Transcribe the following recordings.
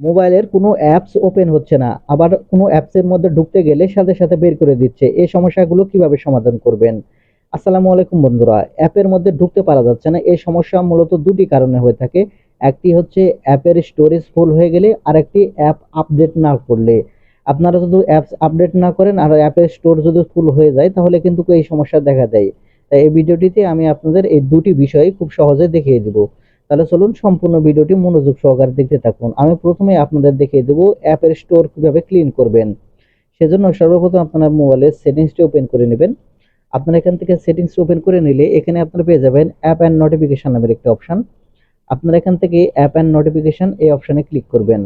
মোবাইলের কোনো apps open হচ্ছে না, আবার কোনো অ্যাপসের মধ্যে ঢুকতে গেলে সাথে সাথে বের করে দিচ্ছে। এই সমস্যাগুলো কীভাবে সমাধান করবেন? আসসালামু আলাইকুম বন্ধুরা, অ্যাপের মধ্যে ঢুকতে পারা যাচ্ছে না। এই সমস্যা মূলত দুটি কারণে হয়ে থাকে। একটি হচ্ছে অ্যাপের স্টোরেজ ফুল হয়ে গেলে আর একটি অ্যাপ আপডেট না করলে। আপনারা যদি অ্যাপস আপডেট না করেন আর অ্যাপের স্টোর যদি ফুল হয়ে যায়, তাহলে কিন্তু এই সমস্যা দেখা দেয়। তাই এই ভিডিওটিতে আমি আপনাদের এই দুটি বিষয় খুব সহজে দেখিয়ে দিব। তাহলে চলুন সম্পূর্ণ ভিডিওটি মনোযোগ সহকারে দেখতে থাকুন। আমি প্রথমে আপনাদের দেখিয়ে দেবো অ্যাপের স্টোর কীভাবে ক্লিন করবেন। সেজন্য সর্বপ্রথম আপনার মোবাইলের সেটিংসটি ওপেন করে নেবেন। আপনারা এখান থেকে সেটিংস ওপেন করে নিলে এখানে আপনারা পেয়ে যাবেন অ্যাপ অ্যান্ড নোটিফিকেশন নামের একটি অপশান। আপনারা এখান থেকে অ্যাপ অ্যান্ড নোটিফিকেশন এই অপশানে ক্লিক করবেন।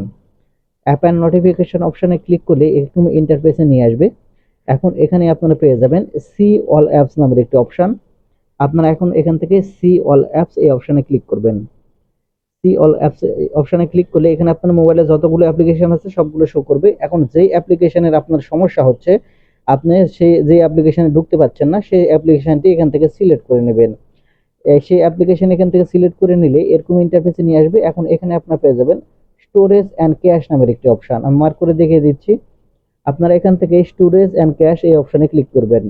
অ্যাপ অ্যান্ড নোটিফিকেশন অপশানে ক্লিক করলে এরকম ইন্টারফেসে নিয়ে আসবে। এখন এখানে আপনারা পেয়ে যাবেন সি অল অ্যাপস নামের একটি অপশান। আপনারা এখন এখান থেকে সি অল অ্যাপস এই অপশানে ক্লিক করবেন। সি অল অ্যাপস অপশনে ক্লিক করলে এখানে আপনার মোবাইলে যতগুলো অ্যাপ্লিকেশন আছে সবগুলো শো করবে। এখন যেই অ্যাপ্লিকেশনের আপনার সমস্যা হচ্ছে, আপনি সেই যে অ্যাপ্লিকেশনে ঢুকতে পারছেন না, সেই অ্যাপ্লিকেশনটি এখান থেকে সিলেক্ট করে নেবেন। সেই অ্যাপ্লিকেশন এখান থেকে সিলেক্ট করে নিলে এরকম ইন্টারফেসে নিয়ে আসবে। এখন এখানে আপনারা পেয়ে যাবেন স্টোরেজ অ্যান্ড ক্যাশ নামের একটি অপশন আমি মার্ক করে দেখিয়ে দিচ্ছি। আপনারা এখান থেকে স্টোরেজ অ্যান্ড ক্যাশ এই অপশানে ক্লিক করবেন।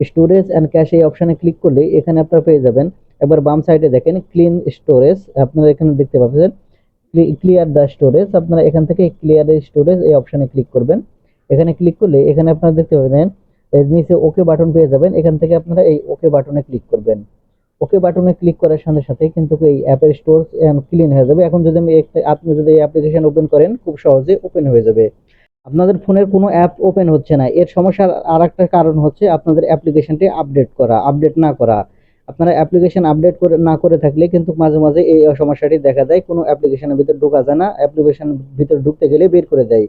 স্টোরেজ অ্যান্ড ক্যাশ এই অপশনে ক্লিক করলে এখানে আপনারা পেয়ে যাবেন। এবার বাম সাইডে দেখেন ক্লিন স্টোরেজ আপনারা এখানে দেখতে পাচ্ছেন। ক্লিয়ার দ্য স্টোরেজ আপনারা এখান থেকে ক্লিয়ার স্টোরেজ এই অপশনে ক্লিক করবেন। এখানে ক্লিক করলে এখানে আপনারা দেখতে পাবেন নিচে ওকে বাটন পেয়ে যাবেন। এখান থেকে আপনারা এই ওকে বাটনে ক্লিক করবেন। ওকে বাটনে ক্লিক করার সাথে সাথে কিন্তু এই অ্যাপের স্টোর ক্লিন হয়ে যাবে। এখন যদি আমি আপনি যদি এই অ্যাপ্লিকেশন ওপেন করেন, খুব সহজে ওপেন হয়ে যাবে। আপনাদের ফোনের কোনো অ্যাপ ওপেন হচ্ছে না। এর সমস্যার আর একটা কারণ হচ্ছে আপনাদের অ্যাপ্লিকেশনটি আপডেট করা, আপডেট না করা। আপনারা অ্যাপ্লিকেশন আপডেট করে, না করে থাকলে কিন্তু মাঝে মাঝে এই সমস্যাটি দেখা দেয়। কোনো অ্যাপ্লিকেশনের ভিতর ঢোকা যায় না, অ্যাপ্লিকেশন ভিতর ঢুকতে গেলে বের করে দেয়।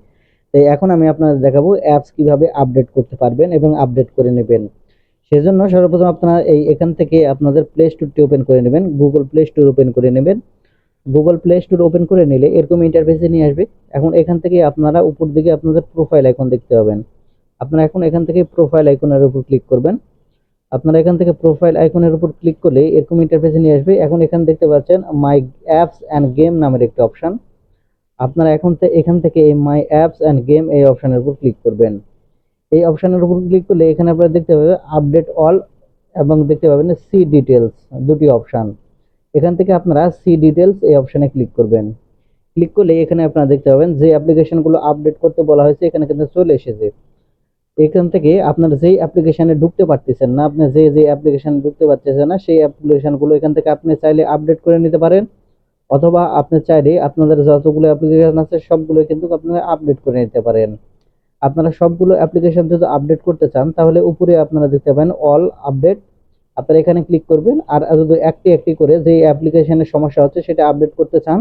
তাই এখন আমি আপনাদের দেখাবো অ্যাপস কীভাবে আপডেট করতে পারবেন এবং আপডেট করে নেবেন। সেজন্য সর্বপ্রথম আপনারা এই এখান থেকে আপনাদের প্লে স্টোরটি ওপেন করে নেবেন। গুগল প্লে স্টোর ওপেন করে নেবেন। গুগল প্লে স্টোর ওপেন করে নিলে এরকম ইন্টারফেসে নিয়ে আসবে। এখন এখান থেকে আপনারা উপর দিকে আপনাদের প্রোফাইল আইকন দেখতে পাবেন। আপনারা এখন এখান থেকে প্রোফাইল আইকনের উপর ক্লিক করবেন। আপনারা এখান থেকে প্রোফাইল আইকনের উপর ক্লিক করলে এরকম ইন্টারফেসে নিয়ে আসবে। এখন এখানে দেখতে পাচ্ছেন মাই অ্যাপস অ্যান্ড গেম নামের একটি অপশান আপনারা এখন এখান থেকে এই মাই অ্যাপস অ্যান্ড গেম এই অপশানের উপর ক্লিক করবেন। এই অপশানের উপর ক্লিক করলে এখানে আপনারা দেখতে পাবেন আপডেট অল এবং দেখতে পাবেন সি ডিটেলস দুটি অপশন এখান থেকে আপনারা সি ডিটেলস এই অপশানে ক্লিক করবেন। ক্লিক করলে এখানে আপনারা দেখতে পাবেন যে অ্যাপ্লিকেশনগুলো আপডেট করতে বলা হয়েছে, এখানে কিন্তু চলে এসেছে। এখান থেকে আপনার যেই অ্যাপ্লিকেশানে ঢুকতে পারতেছেন না, আপনি যে যে অ্যাপ্লিকেশন ঢুকতে পারতেছেন না, সেই অ্যাপ্লিকেশনগুলো এখান থেকে আপনি চাইলে আপডেট করে নিতে পারেন। অথবা আপনি চাইলে আপনাদের যতগুলো অ্যাপ্লিকেশন আছে, সবগুলো কিন্তু আপনারা আপডেট করে নিতে পারেন। আপনারা সবগুলো অ্যাপ্লিকেশন যদি আপডেট করতে চান, তাহলে উপরে আপনারা দেখতে পাবেন অল আপডেট আপনারা এখানে ক্লিক করবেন আর যদি একটি একটি করে যে অ্যাপ্লিকেশনের সমস্যা হচ্ছে সেটা আপডেট করতে চান,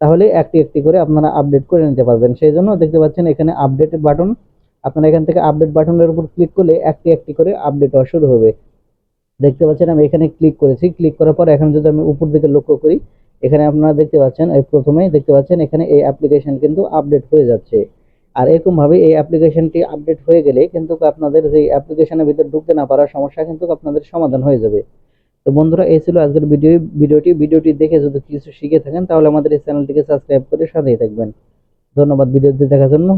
তাহলে একটি একটি করে আপনারা আপডেট করে নিতে পারবেন। সেই জন্য দেখতে পাচ্ছেন এখানে আপডেট বাটন আপনারা এখান থেকে আপডেট বাটনের উপর ক্লিক করলে একটি একটি করে আপডেট হওয়া শুরু হবে। দেখতে পাচ্ছেন আমি এখানে ক্লিক করেছি। ক্লিক করার পর এখন যদি আমি উপর দিকে লক্ষ্য করি, এখানে আপনারা দেখতে পাচ্ছেন, এই প্রথমেই দেখতে পাচ্ছেন এখানে এই অ্যাপ্লিকেশন কিন্তু আপডেট হয়ে যাচ্ছে। আর এরকম ভাবে এই অ্যাপ্লিকেশনটি আপডেট হয়ে গেলে কিন্তু আপনাদের যে অ্যাপ্লিকেশনের ভিতরে ঢুকতে না পারার সমস্যা কিন্তু আপনাদের সমাধান হয়ে যাবে। তো বন্ধুরা, এই ছিল আজকের ভিডিও ভিডিওটি। ভিডিওটি দেখে যদি কিছু শিখে থাকেন, তাহলে আমাদের এই চ্যানেলটিকে সাবস্ক্রাইব করে সাথেই থাকবেন। ধন্যবাদ ভিডিওটি দেখার জন্য।